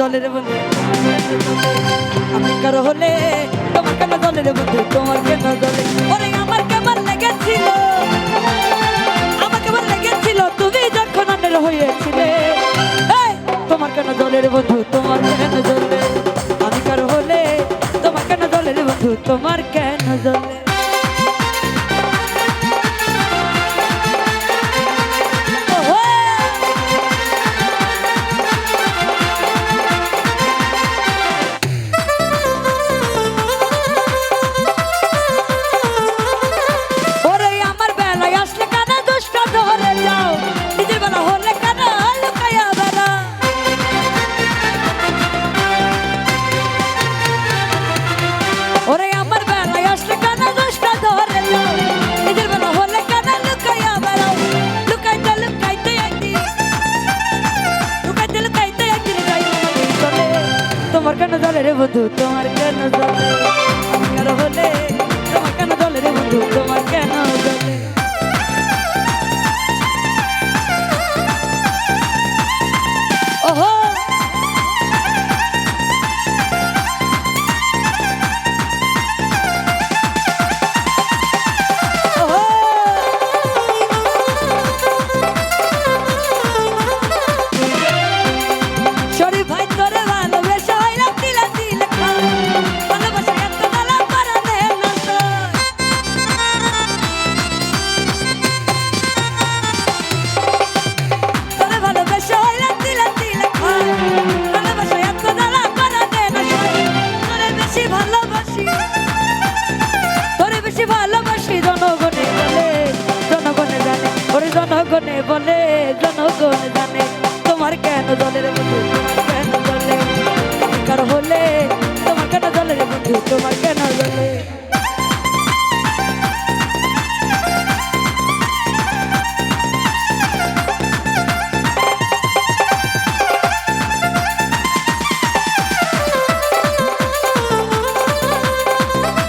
জলের বন্ধু। আমি কারও হলে, তোমার কেন জলের বন্ধু? তোমার কেন জলে ওরে, আমার কেমন লেগেছিল? আমার কেমন লেগেছিল? তুমি যখন আনের হয়েছিলে। তোমার কেন জলের বন্ধু? তোমার কেন জলে আমি কারও হলে, তোমার কেন জলের বন্ধু? তোমার কেন জলে কেন জলে রে বন্ধু? তোমার কেন জলে? আমার হলে বেশি ভালোবাসি। তোরে বেশি ভালোবাসি জনগণে বলে, জনগণে জানে। ওরে জনগণে বলে, জনগণে জানে। তোমার কেন দলের বন্ধু তোমার কেন দলে কার হলে তোমার কেন দলের বন্ধু তোমার কেন দলে